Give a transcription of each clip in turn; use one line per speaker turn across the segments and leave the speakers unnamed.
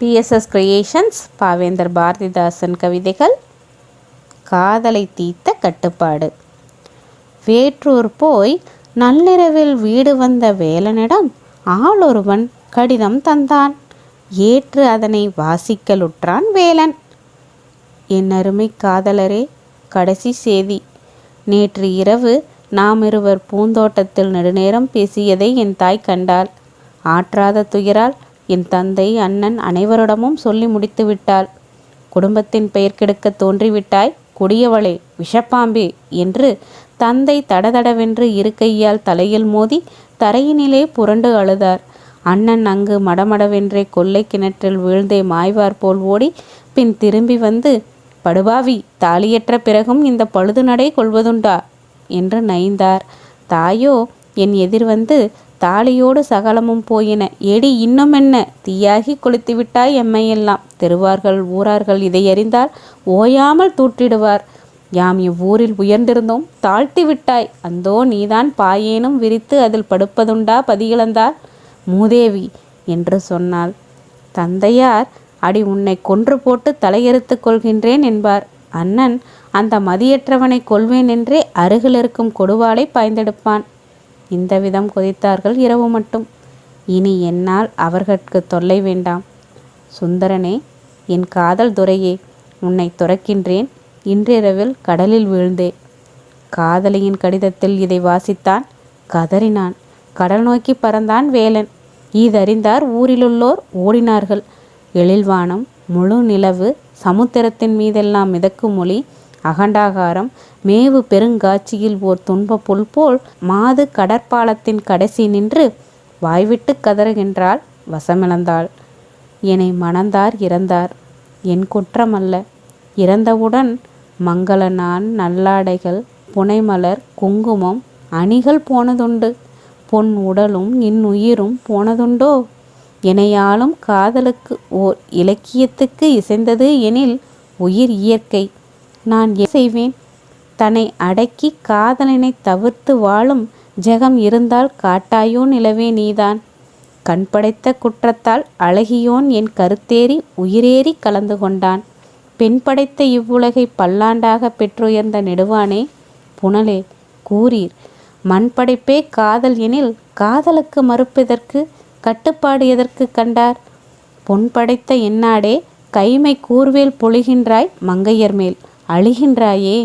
BSS creations பாவேந்தர் பாரதிதாசன் கவிதைகள் காதலை தீத்த கட்டுப்பாடு வேற்றூர் போய் நள்ளிரவில் வீடு வந்த வேலனிடம் ஆளொருவன் கடிதம் தந்தான் ஏற்று அதனை வாசிக்கலுற்றான் வேலன் என் அருமை காதலரே கடைசி செய்தி நேற்று இரவு நாம் இருவர் பூந்தோட்டத்தில் நெடுநேரம் பேசியதை என் தாய் கண்டாள் ஆற்றாத துயரால் என் தந்தை அண்ணன் அனைவரிடமும் சொல்லி முடித்து விட்டாள் குடும்பத்தின் பெயர் கெடுக்க தோன்றிவிட்டாய் கொடியவளே விஷப்பாம்பே என்று தந்தை தடதடவென்று இருக்கையால் தலையில் மோதி தரையினிலே புரண்டு அழுதார் அண்ணன் அங்கு மடமடவென்றே கொள்ளை கிணற்றில் வீழ்ந்தே மாய்வார் போல் ஓடி பின் திரும்பி வந்து படுபாவி தாலியற்ற பிறகும் இந்த பழுது நடை கொள்வதுண்டா என்று நைந்தார் தாயோ என் எதிர் வந்து தாலியோடு சகலமும் போயின எடி இன்னும் என்ன தீயாகி கொளுத்து விட்டாய் எம்மையெல்லாம் தெருவார்கள் ஊரார்கள் இதை அறிந்தால் ஓயாமல் தூற்றிடுவார் யாம் இவ்வூரில் உயர்ந்திருந்தோம் தாழ்த்தி விட்டாய் அந்தோ நீதான் பாயேனும் விரித்து அதில் படுப்பதுண்டா பதிகிழந்தால் மூதேவி என்று சொன்னாள் தந்தையார் அடி உன்னை கொன்று போட்டு தலையெடுத்து கொள்கின்றேன் என்பார் அண்ணன் அந்த மதியற்றவனை கொள்வேன் என்றே அருகில் இருக்கும் கொடுவாளை பாய்ந்தெடுப்பான் இந்த விதம் கொதித்தார்கள் இரவு மட்டும் இனி என்னால் அவர்களுக்கு தொல்லை வேண்டாம் சுந்தரனே என் காதல் துறையே உன்னை துறக்கின்றேன் இன்றிரவில் கடலில் வீழ்ந்தே காதலியின் கடிதத்தில் இதை வாசித்தான் கதறினான் கடல் நோக்கி பறந்தான் வேலன் ஈதறிந்தார் ஊரிலுள்ளோர் ஓடினார்கள் எழில்வானம் முழு நிலவு சமுத்திரத்தின் மீதெல்லாம் மிதக்கும் மொழி அகண்டாகாரம் மேவு பெருங்காட்சியில் ஓர் துன்ப புல் போல் மாது கடற்பாலத்தின் கடைசி நின்று வாய்விட்டு கதறுகின்றாள் வசமிழந்தாள் என்னை மணந்தார் இறந்தார் என் குற்றமல்ல இறந்தவுடன் மங்கள நான் நல்லாடைகள் புனைமலர் குங்குமம் அணிகள் போனதுண்டு பொன் உடலும் இன் உயிரும் போனதுண்டோ இணையாலும் காதலுக்கு ஓர் இலக்கியத்துக்கு இசைந்தது எனில் உயிர் இயற்கை நான் என் செய்வேன் தன்னை அடக்கி காதலனை தவிர்த்து வாழும் ஜெகம் இருந்தால் காட்டாயோ நிலவே நீதான் கண் படைத்த குற்றத்தால் அழகியோன் என் கருத்தேறி உயிரேறி கலந்து கொண்டான் பெண் படைத்த இவ்வுலகை பல்லாண்டாக பெற்றுயர்ந்த நெடுவானே புனலே கூறீர் மண் படைப்பே காதல் எனில் காதலுக்கு மறுப்பதற்கு கட்டுப்பாடு எதற்கு கண்டார் பொன் படைத்த என்னாடே கைமை கூர்வேல் பொழிகின்றாய் மங்கையர் மேல் அழுகின்றாயே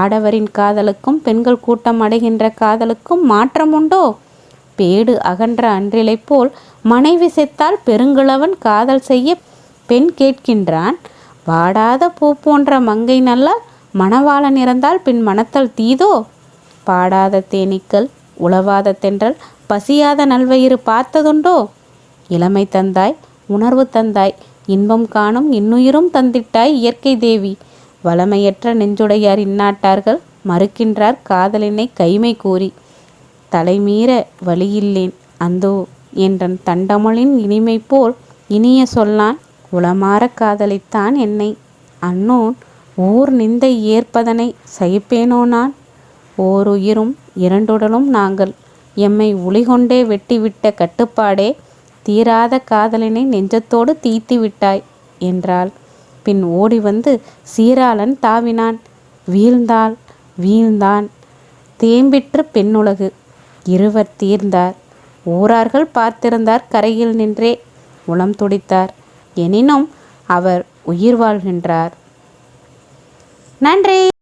ஆடவரின் காதலுக்கும் பெண்கள் கூட்டம் அடைகின்ற காதலுக்கும் மாற்றம் உண்டோ பேடு அகன்ற அன்றிலை போல் மனைவி செத்தால் பெருங்குளவன் காதல் செய்ய பெண் கேட்கின்றான் வாடாத பூ போன்ற மங்கை நல்லால் மணவாளன் இறந்தால் பின் மனத்தல் தீதோ பாடாத தேனீக்கள் உளவாத தென்றல் பசியாத நல்வயிறு பார்த்ததுண்டோ இளமை தந்தாய் உணர்வு தந்தாய் இன்பம் காணும் இன்னுயிரும் தந்திட்டாய் இயற்கை தேவி வளமையற்ற நெஞ்சுடையார் இன்னாட்டார்கள் மறுக்கின்றார் காதலினை கைமை கூறி தலைமீற வழியில்லேன் அந்தோ என்றன் தண்டமொழின் இனிமை போல் இனிய சொல்லான் உளமாற காதலித்தான் என்னை அன்னோன் ஊர் நிந்தை ஏற்பதனை சகிப்பேனோ நான் ஓருயிரும் இரண்டுடலும் நாங்கள் எம்மை உளிகொண்டே வெட்டிவிட்ட கட்டுப்பாடே தீராத காதலினை நெஞ்சத்தோடு தீய்த்து விட்டாய் என்றாள் பின் ஓடி வந்து சீராளன் தாவினான் வீழ்ந்தாள் வீழ்ந்தான் தேம்பிற்று பெண்ணுலகு இருவர் தீர்ந்தார் ஊரார்கள் பார்த்திருந்தார் கரையில் நின்றே உளம் துடித்தார் எனினும் அவர் உயிர் வாழ்கின்றார் நன்றி